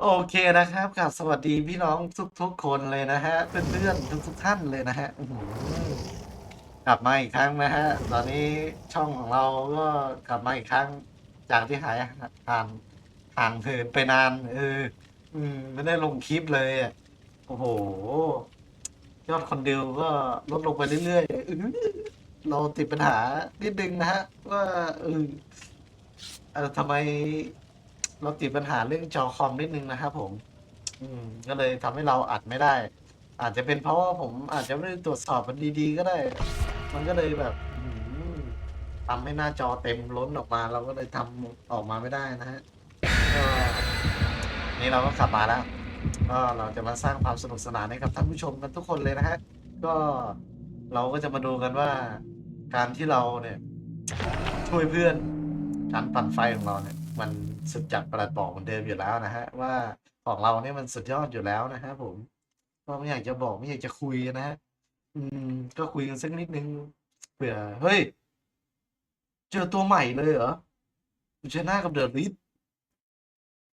โอเคนะครับกับสวัสดีพี่น้องทุกๆคนเลยนะฮะ เพื่อนๆทุกๆท่านเลยนะฮะอื้อหือกลับมาอีกครั้งนะฮะ ตอนนี้ช่องของเราก็กลับมาอีกครั้ง จากที่หายห่างห่างเหินไปนานเอออืมไม่ได้ลงคลิปเลยอะโอ้โห ยอดคนดูก็ลดลงไปเรื่อยๆอื้อเราติดปัญหานิดนึงนะฮะว่าเออเออทำไม เราติดปัญหาเรื่องจอคอมนิดนึงนะครับผม อืม ก็เลยทำให้เราอัดไม่ได้ อาจจะเป็นเพราะว่าผมอาจจะไม่ได้ตรวจสอบมันดีๆก็ได้ มันก็เลยแบบอืมทำให้หน้าจอเต็มล้นออกมา เราก็เลยทำออกมาไม่ได้นะฮะก็นี่เราก็กลับมาแล้ว ก็เราจะมาสร้างความสนุกสนานให้กับท่านผู้ชมกันทุกคนเลยนะฮะ ก็เราก็จะมาดูกันว่า การที่เราเนี่ย ช่วยเพื่อนการปั่นไฟของเราเนี่ย มันสุดจัดประหลัดบอกเหมือนเดิมอยู่แล้วนะฮะ ว่าของเราเนี่ยมันสุดยอดอยู่แล้วนะฮะผมก็ไม่อยากจะบอกไม่อยากจะคุยนะฮะอืม ก็คุยกันสักนิดนึงเผื่อเฮ้ย เจอตัวใหม่เลยเหรอคุณชนะกับเดอะลิส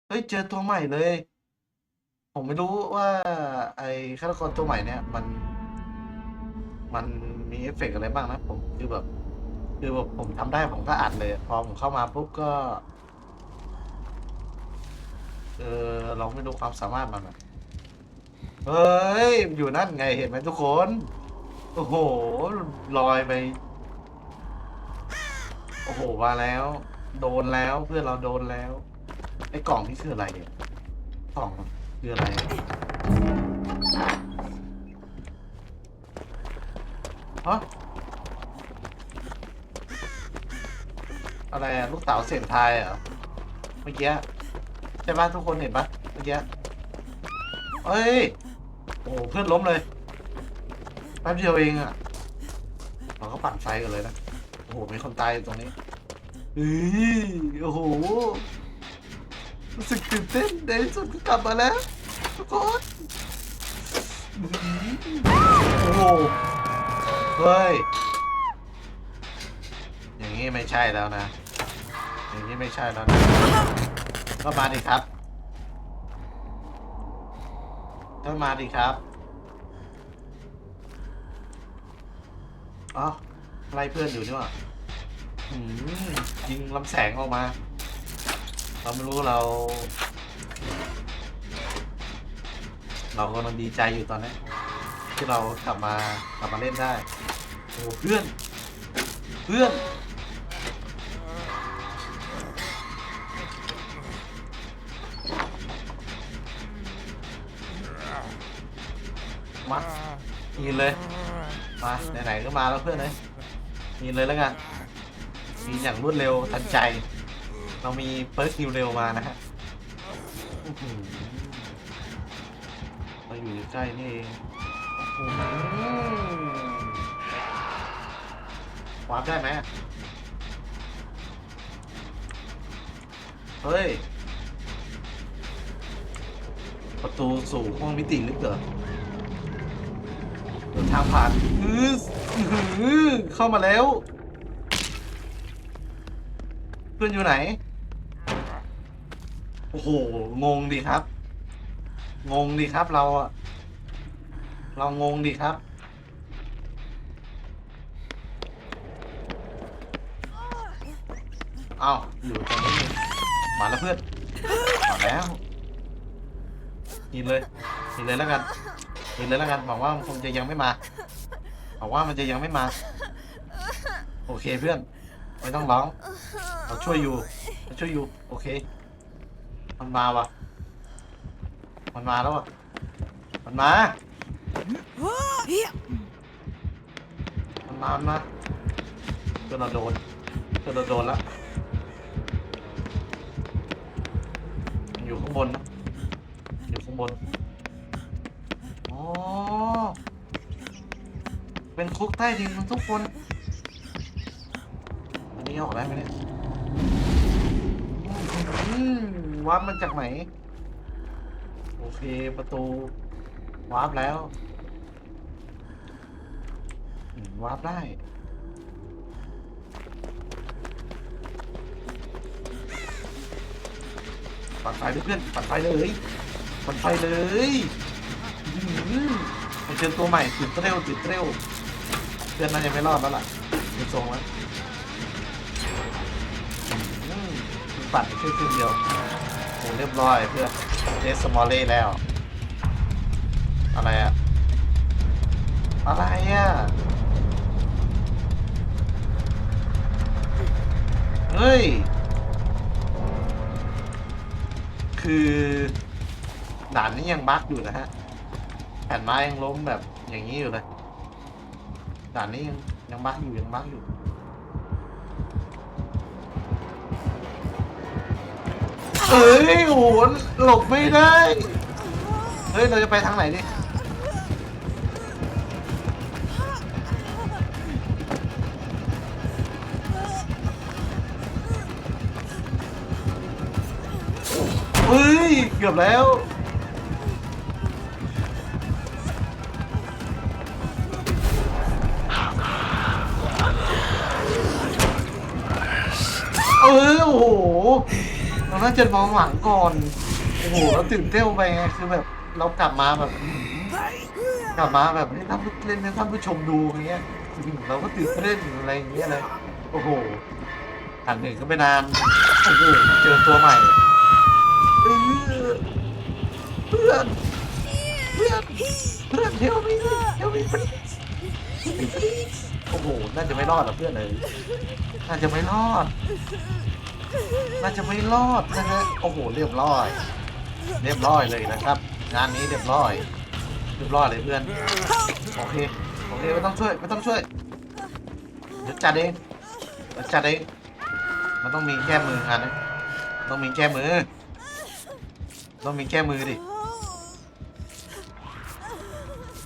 เฮ้ยเจอตัวใหม่เลย ผมไม่รู้ว่า ไอ้ฆาตกรตัวใหม่เนี่ย มัน มันมีเอฟเฟกต์อะไรบ้างนะ ผมคือแบบ คือแบบผมทำได้ผมก็อัดเลย พอผมเข้ามาปุ๊บก็ เออเราไม่รู้ความสามารถมันอะเฮ้ยอยู่นั่นไงเห็นไหมทุกคน โอ้โหลอยไป โอ้โหมาแล้ว โดนแล้วเพื่อนเราโดนแล้ว ไอ้กล่องนี่คืออะไรเนี่ยกล่องคืออะไร ฮะ อะไรอะลูกเต๋าเสียงทายเหรอเมื่อกี้ ช่ปะทุกคนเห็นปะเมื่อกี้เอ้ย โอ้โหเพื่อนล้มเลยแป๊บเดียวเองอะเราก็ปั่นไฟกันเลยนะ โอ้โห มีคนตายอยู่ตรงนี้เฮ้ยโอ้โหรู้สึกตื่นเต้นในที่สุดก็กลับมาแล้วทุกคนโอ้โหเฮ้ย อย่างนี้ไม่ใช่แล้วนะ อย่างนี้ไม่ใช่แล้วนะ ก็มาดิครับก็มาดิครับอ๋อไล่เพื่อนอยู่นี่หว่าหืมยิงลำแสงออกมา เราไม่รู้เรา เรากำลังดีใจอยู่ตอนนี้ที่เรากลับมากลับมาเล่นได้โอ้เพื่อน เพื่อน ยินเลย มาไหนๆก็มาแล้วเพื่อนเลยยินเลยแล้วกันมีอย่างรวดเร็วทันใจ เรามีเปิร์คิวเร็วมานะฮะอื้อหือเราอยู่ใกล้นี่เองวาร์ปได้ไหมเฮ้ย ประตูสู่ห้องมิติลึกเหรอ ทางผ่านอื้อหือเข้ามาแล้ว เพื่อนอยู่ไหน โอ้โห งงดีครับ งงดีครับเราอะเรางงดีครับ เอาอยู่ตรงนี้มาแล้วเพื่อน มาแล้วกินเลยกินเลยแล้วกัน กินเลยแล้วกันหวังว่ามันคงจะยังไม่มาหวังว่ามันจะยังไม่มา โอเคเพื่อนไม่ต้องร้องเราช่วยอยู่เราช่วยอยู่ โอเค มันมาวะมันมาแล้ววะมันมา มันมามันมานเราโดนเพื่อนเราโดนแล้วอยู่ข้างบนนะอยู่ข้างบน เป็นคุกใต้ดินทุกคน อันนี้ออกได้ไหมเนี่ยอืมวาร์ปมันจากไหน โอเคประตูวาร์ปแล้ววาร์ปได้ปปั่นไฟเลยเพื่อนปั่นไฟเลยปั่นไฟเลย อื้อหือมันเจอตัวใหม่ตื่นเต้วตื่นเต้วเพื่อนน่าจะไม่รอดแล้วล่ะดูทรงแล้วอื้อหือปั่นแค่ครึ่งเดียวโอ้เรียบร้อยเพื่อนเดสมอลเล่แล้ว อะไรอะอะไรอะเฮ้ย คือด่านนี้ยังบั๊กอยู่นะฮะ แผ่นไม้ยังล้มแบบอย่างนี้อยู่เลยด่านนี้ยังยังบั๊กอยู่ยังบั๊กอยู่เอ้ยโหหลบไม่ได้ เฮ้ย เราจะไปทางไหนดิเฮ้ย เกือบแล้ว เราน่าจะมองหลังก่อน โอ้โหเราตื่นเต้นไปไงคือแบบเรากลับมาแบบกลับมาแบบให้ท่านผู้เล่นให้ท่านผู้ชมดูอย่างเงี้ยเราก็ตื่นเต้นอะไรอย่างเงี้ยเลยโอ้โหผ่านหนึ่งก็ไม่นานโอ้โหเจอตัวใหม่เออเพื่อนเพื่อนเพื่อนเฮลมีเฮลมีปโอ้โหน่าจะไม่รอดหรอเพื่อนเลยน่าจะไม่รอด น่าจะไม่รอดนะฮะโอ้โหเรียบร้อย เรียบร้อยเลยนะครับ งานนี้เรียบร้อย เรียบร้อยเลยเพื่อนโอเคโอเคไม่ต้องช่วยไม่ต้องช่วยเดี๋ยวจัดเองเดี๋ยวจัดเองมันต้องมีแก้มืองานนะต้องมีแก้มือ ต้องมีแก้มือดิ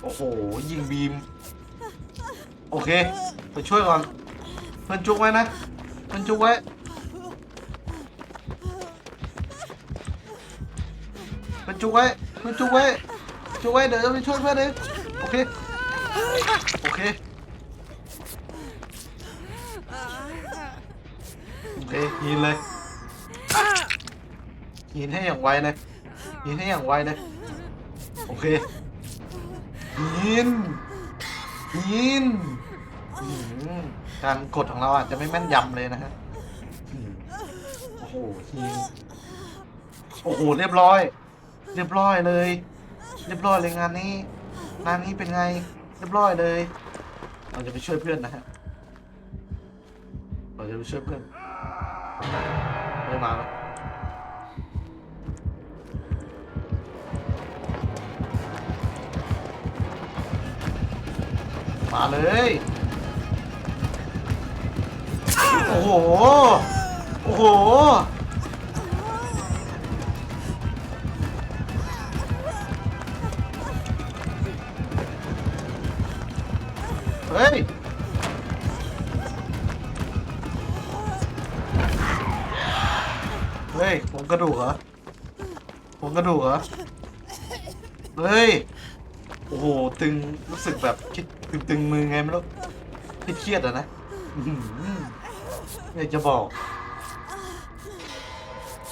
โอ้โหยิงบีม โอเคไปช่วยก่อนเพื่อนจุกไว้นะเพื่อนจุกไว้ เพื่อนจุกไว้เพื่อนจุกไว้จุกไว้เดี๋ยวจะไปช่วยเพื่อนเองโอเค โอเค โอเคยินเลยยินให้อย่างไวเลยยินให้อย่างไวเลยโอเคยินยินการกดของเราอาจจะไม่แม่นยำเลยนะฮะโอ้โหยินโอ้โห เรียบร้อย เรียบร้อยเลย เรียบร้อยเลยงานนี้งานนี้เป็นไง เรียบร้อยเลย เราจะไปช่วยเพื่อนนะฮะเราจะไปช่วยเพื่อนไม่มาแล้วมาเลย โอ้โห โอ้โห กระดูกเหรอผมกระดูกเหรอ เฮ้ย โอ้โห ตึง รู้สึกแบบคิดตึงตึงมือไงไม่รู้เครียดๆอะนะอื้อหือไม่อยากจะบอก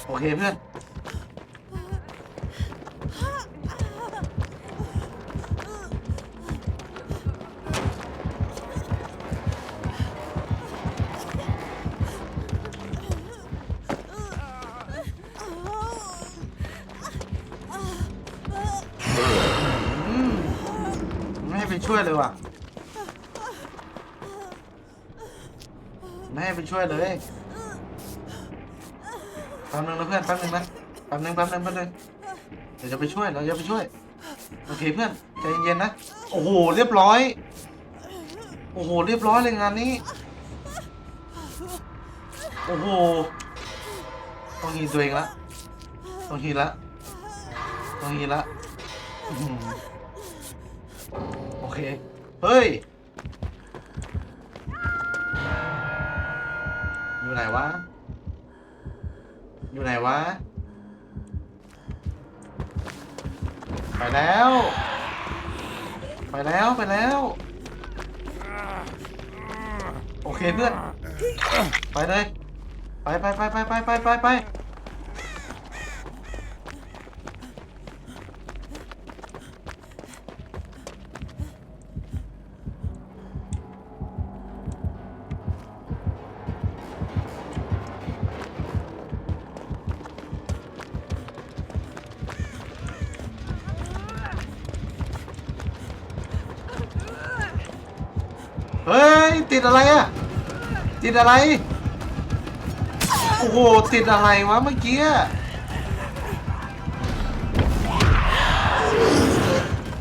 โอเคเพื่อน ไม่ให้ไปช่วยเลยว่ะไม่ให้ไปช่วยเลยแป๊บนึงนะเพื่อนแป๊บนึงนะแป๊บนึงแป๊บนึงแป๊บนึงเดี๋ยวจะไปช่วยเราจะไปช่วยโอเคเพื่อนใจเย็นๆนะโอ้โหเรียบร้อย โอ้โหเรียบร้อยเลยงานนี้โอ้โหต้องฮีตัวเองละต้องฮีละต้องฮีละ โอเค เฮ้ย อยู่ไหนวะ อยู่ไหนวะ ไปแล้ว ไปแล้วไปแล้ว โอเคเพื่อน ไปเลย ไปไปไปไปไปไปไป ดอะไรอะติดอะไร โอ้โห ติดอะไรวะเมื่อกี้อะ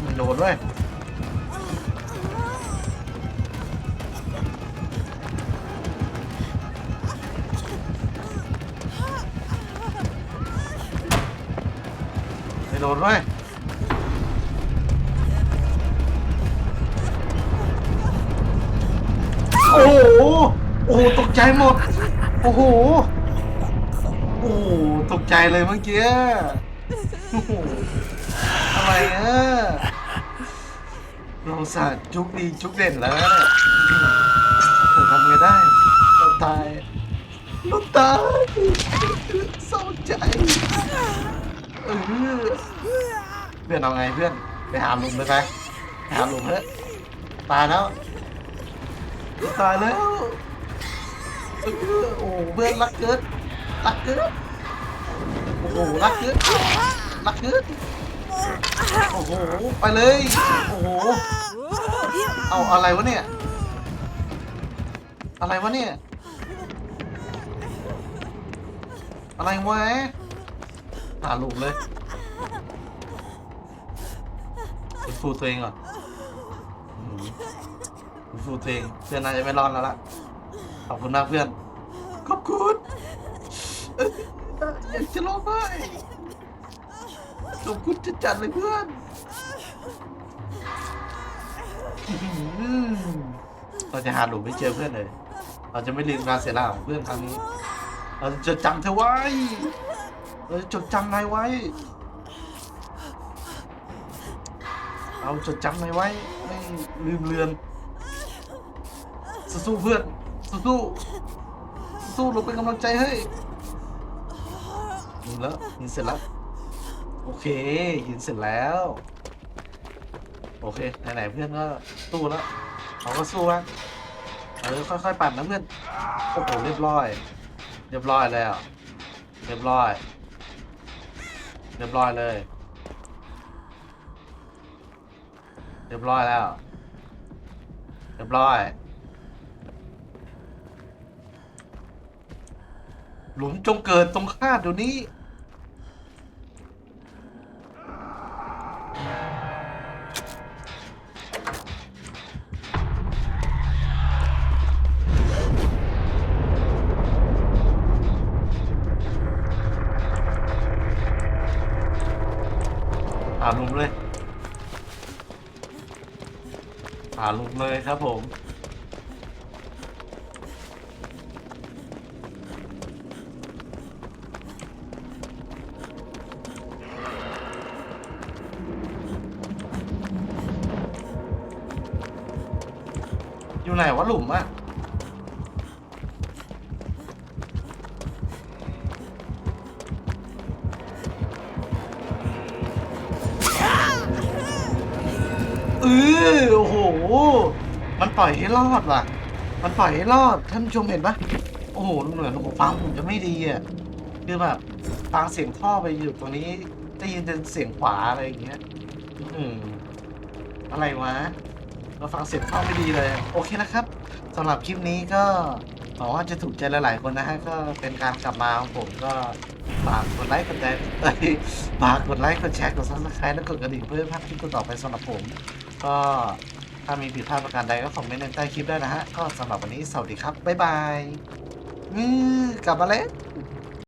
ไม่โดนด้วยไม่โดนด้วย อ้โหตกใจหมด โอ้โห โอ้โหตกใจเลยเมื่อกี้โอ้โหอะไรอะเราสาดจุกดีจุกเด่นแล้วเนี่ยผมทำไงได้เราตายเราตายเศร้าใจเออเพื่อนเอาไงเพื่อนไปหาลุงไปไปไปหาลุงเถอะตายแล้วตายแล้ว โอ้โหเพื่อนรักเกินรักเกินโอ้โหรักเกินรักเกินโอ้โหไปเลยโอ้โหเอาอะไรวะเนี่ยอะไรวะเนี่ยอะไรวะหาหลูกเลยฟูตัวเองก่อนฟูตัวเองเพื่อนน่าจะไม่รอดแล้วล่ะ ขอบคุณมากเพื่อน ขอบคุณอยากจะร้องไห้ขอบคุณจะจัดเลยเพื่อนเราจะหาหลุมไม่เจอเพื่อนเลย เราจะไม่ลืมการเสียสละของเพื่อนครั้งนี้ เราจะจดจำเธอไว้ เราจะจดจำนายไว้ เราจดจำนายไว้ ไม่ลืมเลือนสู้เพื่อน สู้สู้เราเป็นกำลังใจให้ยิงแล้วยิงเสร็จแล้ว โอเคยิงเสร็จแล้ว โอเคไหนๆเพื่อนก็สู้แล้วเขาก็สู้แล้วเออค่อยๆปั่นนะเพื่อนโอ้โหเรียบร้อย เรียบร้อยแล้ว เรียบร้อย เรียบร้อยเลย เรียบร้อยแล้ว เรียบร้อย หลุมจงเกิดตรงข้าเดี๋ยวนี้หาหลุมเลยหาหลุมเลยครับผม อยู่ไหนวะหลุมอะเออโอ้โห มันปล่อยให้รอดว่ะ มันปล่อยให้รอด ท่านผู้ชมเห็นปะโอ้โหเหมือนหูฟังผมจะไม่ดีอะ คือแบบฟังเสียงท่อไปอยู่ตรงนี้ได้ยินเป็นเสียงขวาอะไรอย่างเงี้ย อืมอะไรวะ เราฟังเสียงท่อไม่ดีเลย โอเคนะครับสำหรับคลิปนี้ก็หวังว่าจะถูกใจหลายๆคนนะฮะก็เป็นการกลับมาของผมก็ฝากกดไลค์กดแชร์ฝากกดไลค์กดแชร์กดซับสไครต์และกดกระดิ่งเพื่อไม่พลาดคลิปต่อไปสำหรับผม ก็ถ้ามีผิดพลาดประการใดก็คอมเมนต์ในใต้คลิปได้นะฮะก็สำหรับวันนี้สวัสดีครับบ๊ายบายอือกลับมาแล้ว